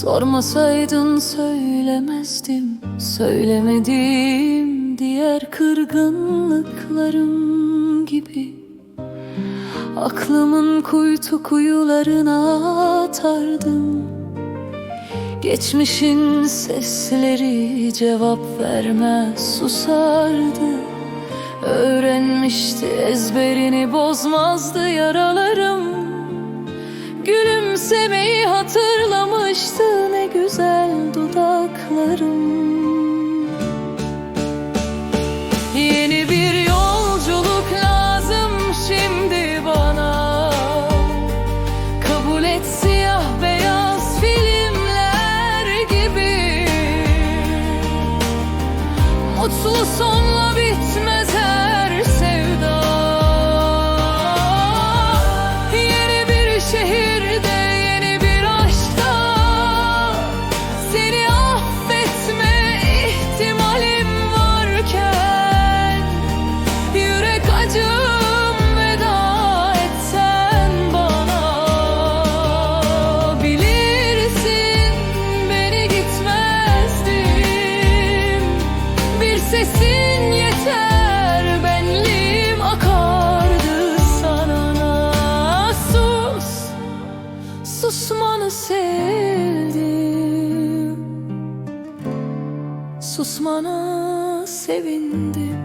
Sormasaydın söylemezdim Söylemedim diğer kırgınlıklarım gibi. Aklımın kuytu kuyularına atardım. Geçmişin sesleri cevap vermez susardı. Öğrenmişti ezberini bozmazdı yaralarım Gülümsemeyi hatırlamıştı. Ne güzel dudaklarım susmanı sevdim. Susmana sevindim.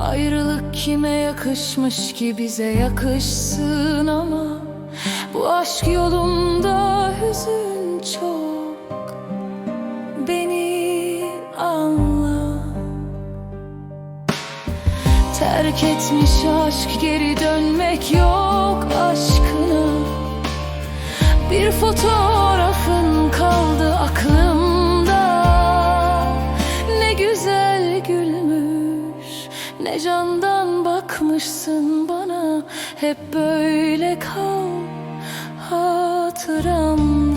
Ayrılık kime yakışmış ki bize yakışsın ama Bu aşk yolunda hüzün çok. Beni anla. Terk etmiş aşk geri dönmek yok aşkına. Bir fotoğrafın bakmışsın bana Hep böyle kal hatıramda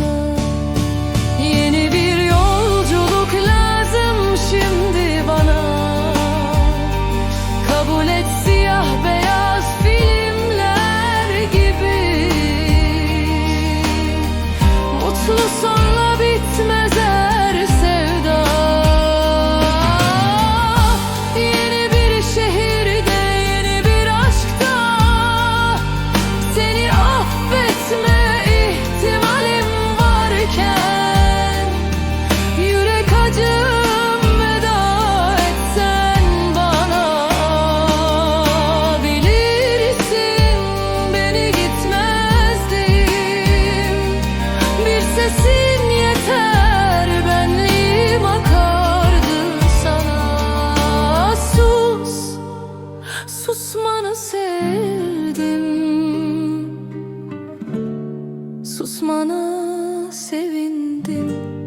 sesin yeter benliğim akardı sana. Sus, susmanı sevdim. Susmana sevindim.